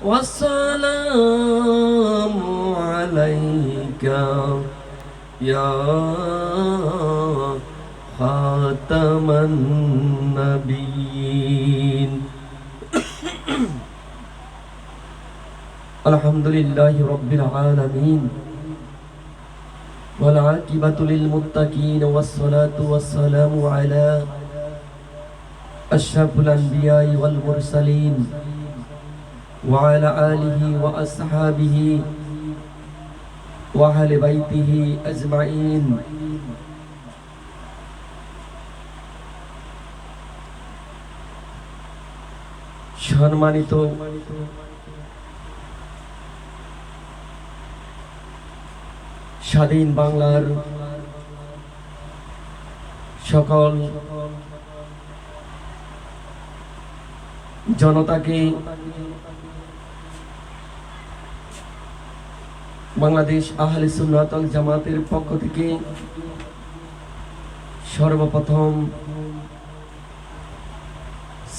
والسلام عليك يا خاتم النبيين. الحمد لله رب العالمين والعاقبة للمتقين والصلاة والسلام على أشرف الأنبياء والمرسلين وعلى آله وأصحابه وأهل بيته أجمعين সম্মানিত স্বাধীন বাংলার সকল জনতাকে বাংলাদেশ আহলে সুন্নাতল জামাতের পক্ষ থেকে সর্বপ্রথম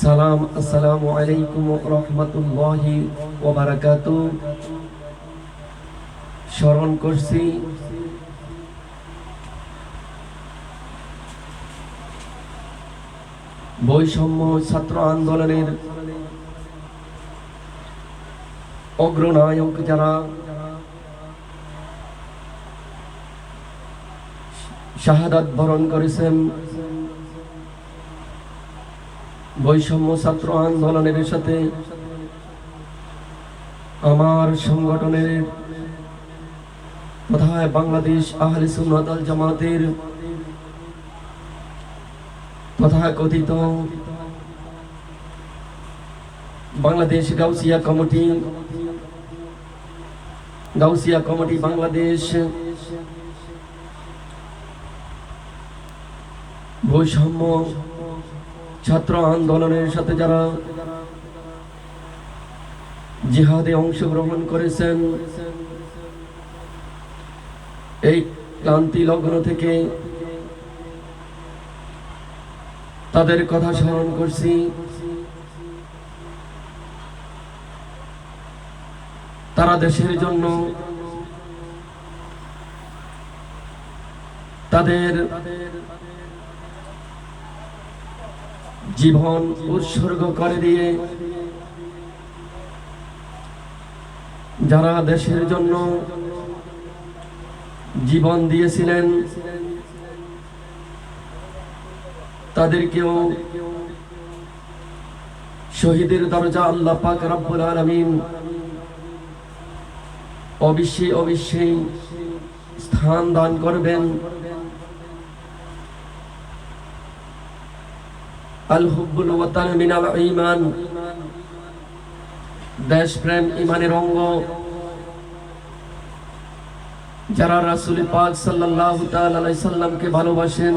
সালাম, আসসালামু আলাইকুম রহমতুল্লাহি ওবারাকাত স্মরণ করছি, বৈষম্য ছাত্র আন্দোলনের অগ্রনায়ক যারা শাহাদাত বরণ করেছেন। বৈষম্য ছাত্র আন্দোলনের সাথে আমার সংগঠনের কোথায় বাংলাদেশ আহলে সুন্নাত আল জামাতের তথা কথিত বাংলাদেশ গাউসিয়া কমিটি গাউসিয়া কমিটি বাংলাদেশ বৈষম্য, ছাত্র আন্দোলনের সাথে যারা জিহাদে অংশগ্রহণ করেছেন, এই ক্লান্তি লগ্ন থেকে তাদের কথা স্মরণ করছি। তারা দেশের জন্য তাদের জীবন উৎসর্গ করে দিয়ে যারা দেশের জন্য জীবন দিয়েছিলেন, তাদেরকেও শহীদের দরজা আল্লাহ পাক রব্বুল আলামিন অবশ্যই অবশ্যই স্থান দান করবেন। আল হুব্বুল ওয়াতান মিনাল ঈমান। দেশপ্রেম ইমানের অঙ্গ। যারা রাসূল পাক সাল্লাল্লাহু তাআলা সাল্লামকে ভালোবাসেন,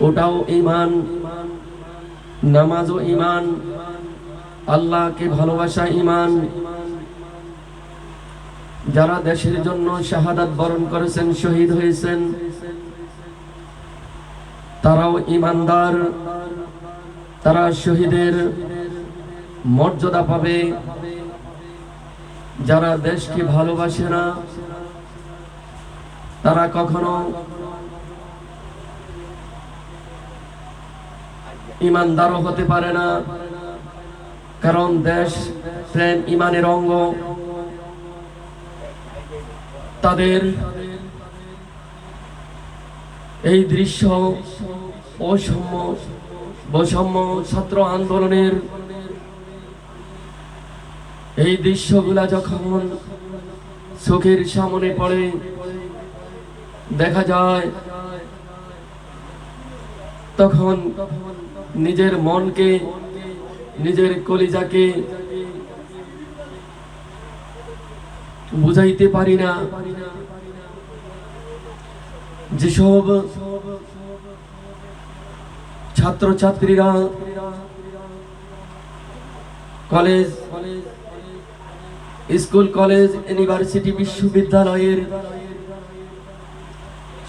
ওটাও ঈমান। নামাজও ঈমান। আল্লাহকে ভালোবাসা ঈমান। যারা দেশের জন্য শাহাদাত বরণ করেছেন, শহীদ হয়েছেন তারাও ইমানদার তারা শহীদের মর্যাদা পাবে। যারা দেশকে ভালোবাসে না, তারা কখনো ইমানদারও হতে পারে না। কারণ দেশ, প্রেম ইমানের অঙ্গ। তাদের এই দৃশ্য অসম্য বৈষম্য ছাত্র আন্দোলনের। এই দৃশ্যগুলা যখন চোখের সামনে পড়ে, দেখা যায়, তখন নিজের মনকে, নিজের কলিজাকে বুঝাইতে পারি না। যেসব ছাত্রছাত্রীরা কলেজ, স্কুল, কলেজ, ইউনিভার্সিটি, বিশ্ববিদ্যালয়ের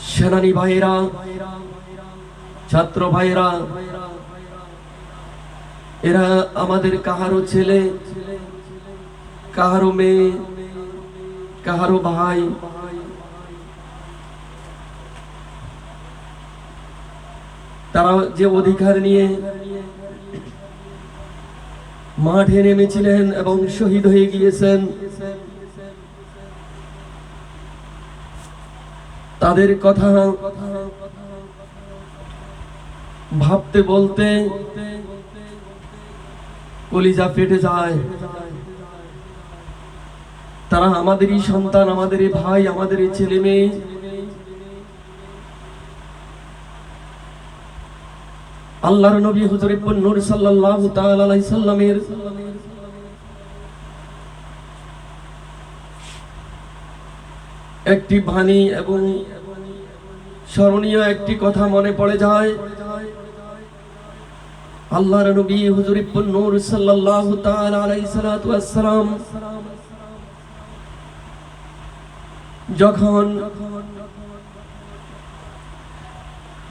সেনানী ভাইরা ছাত্র ভাইরা এরা আমাদের কাহারও ছেলে কাহারও মেয়ে কাহারও ভাই তারা যে অধিকার নিয়ে মাঠে নেমেছিলেন এবং শহীদ হয়ে গিয়েছেন, তাদের কথা ভাবতে বলতে কলিজা ফেটে যায়। তারা আমাদেরই সন্তান, আমাদেরই ভাই, আমাদেরই ছেলে মেয়ে আল্লাহর নবী হুজুর নূর সাল্লাল্লাহু তাআলা আলাইহি সাল্লামের একটি বাণী এবং স্মরণীয় একটি কথা মনে পড়ে যায়। আল্লাহর নবী হুজুর নূর সাল্লাল্লাহু তাআলা আলাইহি সালাতু ওয়াসসালাম যখন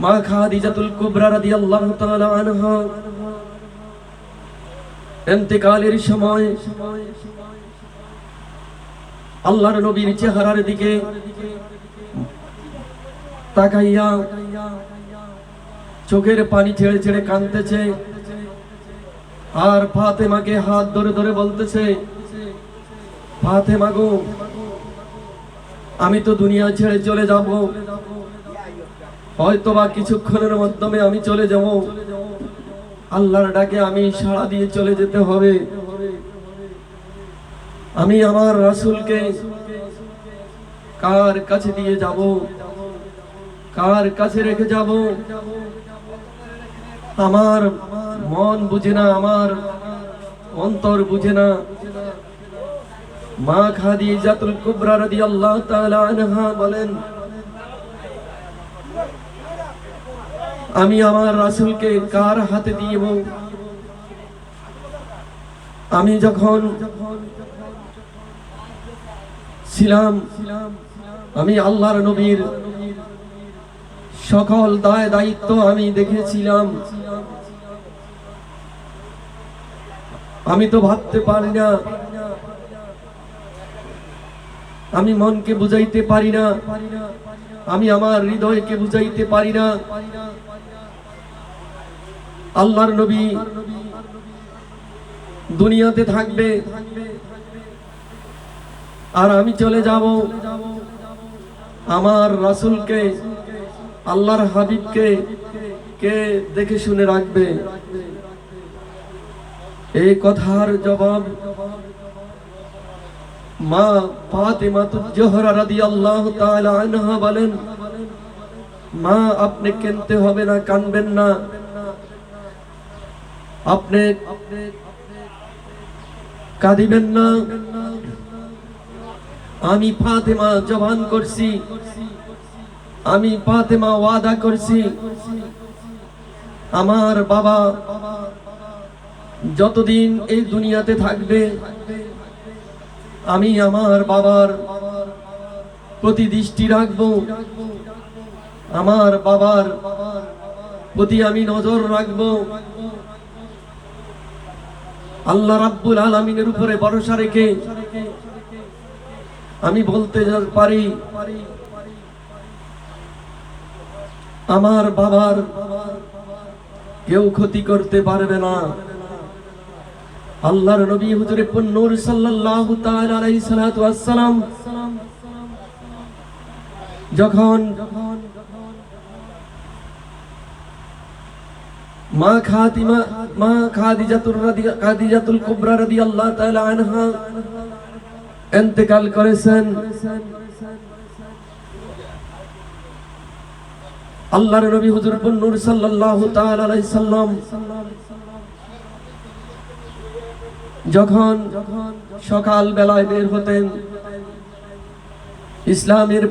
মা খাদিজাতুল কুবরা রাদিয়াল্লাহু তাআলা আনহা। ইন্তেকালের সময় আল্লাহর নবীর চেহারার দিকে তাকাইয়া চোখের পানি ছেড়ে ছেড়ে কাঁদতেছে। আর ফাতেমাকে হাত ধরে ধরে বলতেছে, ফাতেমা গো, আমি তো দুনিয়া ছেড়ে চলে যাব। হয়তো বা কিছুক্ষণের মাধ্যমে আমি চলে যাব। আল্লাহর ডাকে আমি সাড়া দিয়ে চলে যেতে হবে। আমি আমার রাসুলকে কার কাছে দিয়ে যাব? কার কাছে রেখে যাব? আমার মন বুঝে না, আমার অন্তর বুঝে না। মা খাদিজাতুল কুবরা রাদিয়াল্লাহু তাআলা আনহা বলেন আমি আমার রাসূলকে কার হাতে দিব আমি যখন ছিলাম, আমি আল্লাহর নবীর সকল দায় দায়িত্ব আমি দেখেছিলাম। আমি তো ভাবতে পারি না। আমি মনকে বুঝাইতে পারি না। আমি আমার হৃদয়কে বুঝাইতে পারি না। আল্লাহর নবী দুনিয়াতে থাকবে। আর আমি চলে যাব আমার রাসূলকে, আল্লাহর হাবিবকে কে দেখে শুনে রাখবে। এই কথার জবাব মা ফাতেমা জোহরা রাদিয়াল্লাহু তাআলা আনহা বলেন, মা, আপনি কেনতে হবে না, কানবেন না। আপনি কাঁদিবেন না। আমি ফাতেমা জবান করছি। আমি ফাতেমা ওয়াদা করছি। আমার বাবা যতদিন এই দুনিয়াতে থাকবে, আমি আমার বাবার প্রতি দৃষ্টি রাখব। আমার বাবার প্রতি আমি নজর রাখব। আল্লাহ রাব্বুল আলামিনের উপরে ভরসা রেখে আমি বলতে পারি, আমার বাবার কেউ ক্ষতি করতে পারবে না। আল্লাহর নবী হুজুরে নূর সাল্লাল্লাহু তাআলা আলাইহিস সালাতু ওয়াস সালাম যখন মা খাতিমা মা খাদিজাতুর রাদি, খাদিজাতুল কুবরা রাদিয়াল্লাহু তাআলা আনহা ইন্তেকাল করেছেন। আল্লাহর নবী হুজুর নূর সাল্লাল্লাহু তাআলা আলাইহিস সাল্লাম যখন সকাল বেলায় বের হতেন, ইসলামের